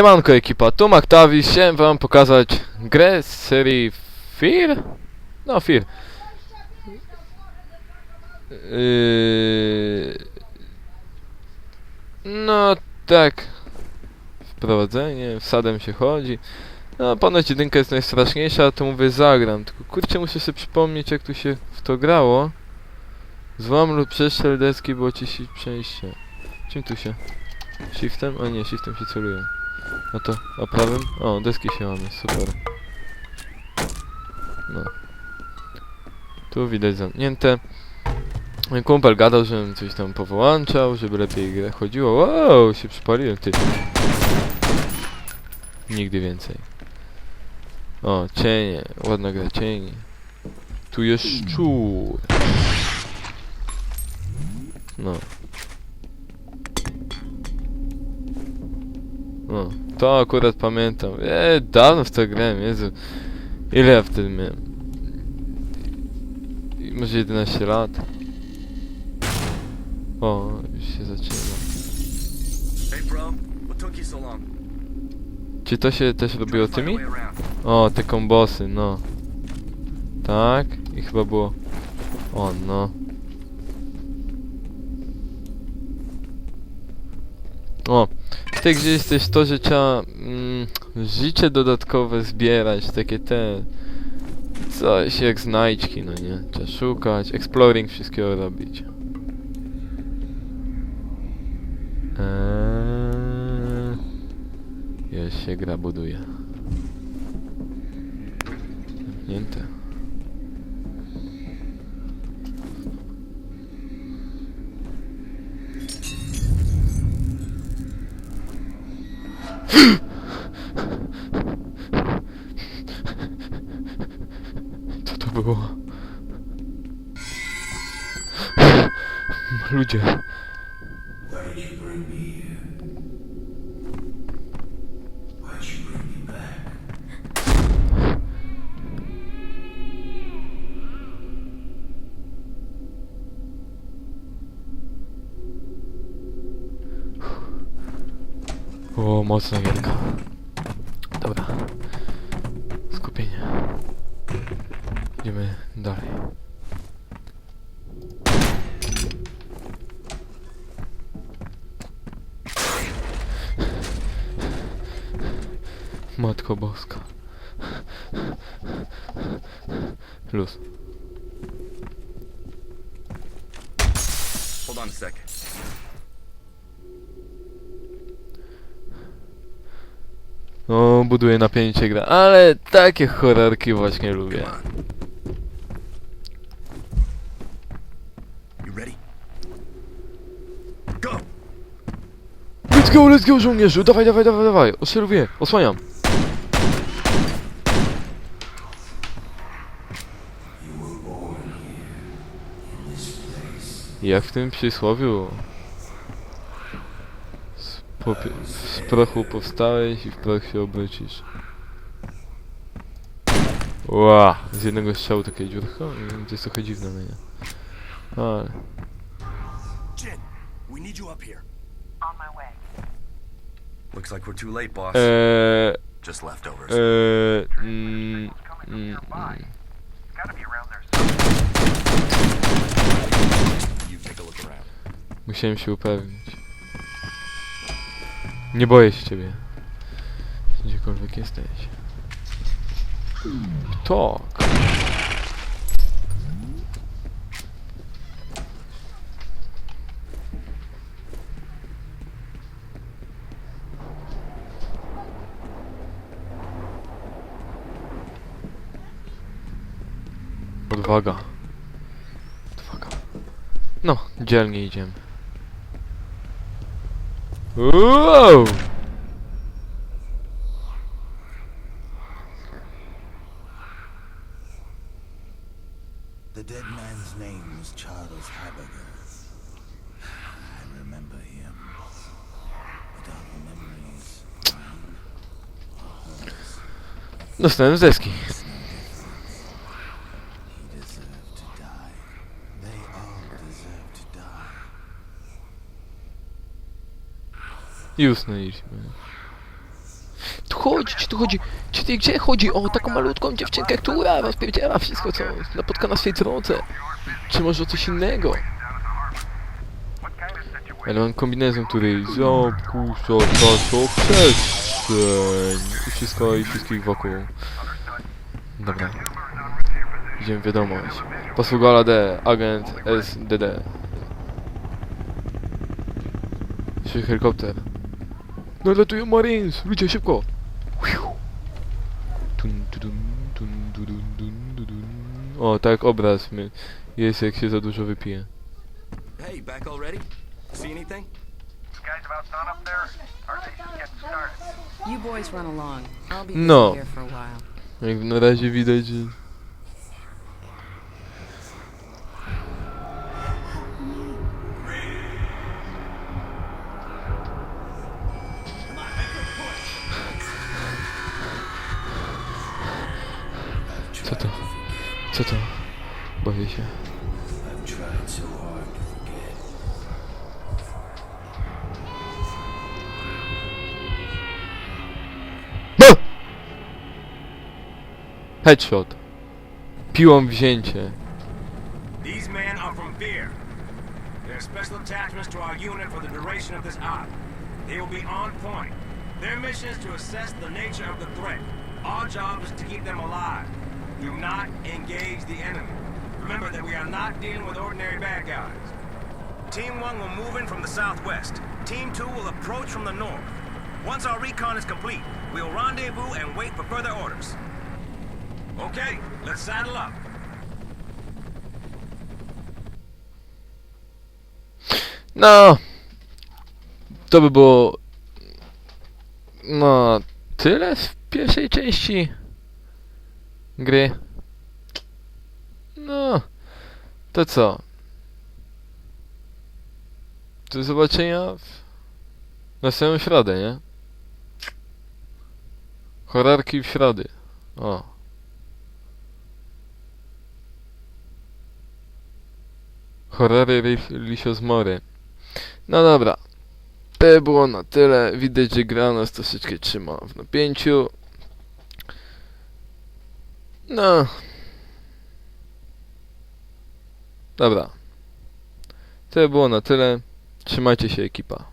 Siemanko ekipa, tu Maktavis, chciałem wam pokazać grę z serii Fear? No Fear. Yy... No tak. Wprowadzenie, wsadem się chodzi. No ponoć jedynka jest najstraszniejsza, to mówię zagram. Tylko kurczę muszę sobie przypomnieć jak tu się w to grało. Złam lub przeszczel deski, bo ci przejście. Czym tu się? Shiftem? O nie, shiftem się celuje. No to, a prawym? O, deski się mamy, super. No. Tu widać zamknięte. Kumpel gadał, żebym coś tam powyłączał, żeby lepiej grę chodziło. Wow, się przypaliłem, ty. Nigdy więcej. O, cienie, ładna gra, cienie. Tu jest szczur. No. No, to akurat pamiętam. Eee, dawno w to grałem, Jezu. Ile ja wtedy miałem? I Może 11 lat? O, już się zaczyna. Hey bro, what took you so long? Czy to się też robiło tymi? O, te kombosy, no. Tak, i chyba było... O, no. O, w tej grze jest też to, że trzeba mm, życie dodatkowe zbierać, takie te... Coś jak znajdźki, no nie? Trzeba szukać, exploring wszystkiego robić. Eee, już się gra buduje. Zamknięte. You bring me O, mocna gierka. Dobra. Skupienie. Idziemy dalej. Matko Boska. Luz. Hold on a second. No, buduje napięcie gra, ale takie horrorki właśnie lubię. Let's go, let's go, żołnierzu! Dawaj, dawaj, dawaj, dawaj! Oserwuję, osłaniam! Jak w tym przysłowiu. Popie- z prochu powstałeś i w proch się obrócisz. Ła! Z jednego strzału takie dziurko? To jest trochę dziwne, no nie? Ale... Jin, we need you up here. On my way. Looks like we're too late, boss. Eee... Just leftovers. Eee... Mm, mm, mm. Musiałem się upewnić. Nie boję się ciebie. Gdziekolwiek jesteś. Tak. Odwaga. Odwaga. No, dzielnie idziemy. Wow! The dead man's name was Charles Haberger. I remember him. But our memories. Dostałem z I usnęliśmy. chodzi, czy tu chodzi, czy ty gdzie chodzi o taką malutką dziewczynkę, która rozpierdziela wszystko, co napotka na swej drodze? Czy może o coś innego? Ale mam kombinezon, który zapuszcza czasą przestrzeń i wszystko i wszystkich wokół. Dobra. Idziemy wiadomość. Posługola D, agent SDD. Jeszcze helikopter. Not let you marines reach a ship call. Ó, oh, tá com o braço mesmo. E do Jovem Pinha. Hey, back already? See anything? Guys about done up there? RT's getting started. You boys run along. I'll be here for a while. Ignorar de vida de... To? Boję się. Headshot. Piłą wzięcie. These men are from Fear. They're special attachments to our unit for the duration of this op. They will be on point. Their mission is to assess the nature of the threat. Our job is to keep them alive. Do not engage the enemy. Remember that we are not dealing with ordinary bad guys. Team 1 will move in from the southwest. Team 2 will approach from the north. Once our recon is complete, we'll rendezvous and wait for further orders. Okay, let's saddle up. No. To by było... No... Tyle w pierwszej części gry. No. To co? Do zobaczenia w następną środę, nie? Horrorki w środy. O. Lis- lisiozmory. No dobra. To było na tyle. Widać, że gra nas troszeczkę trzyma w napięciu. No. Dobra. To było na tyle. Trzymajcie się ekipa.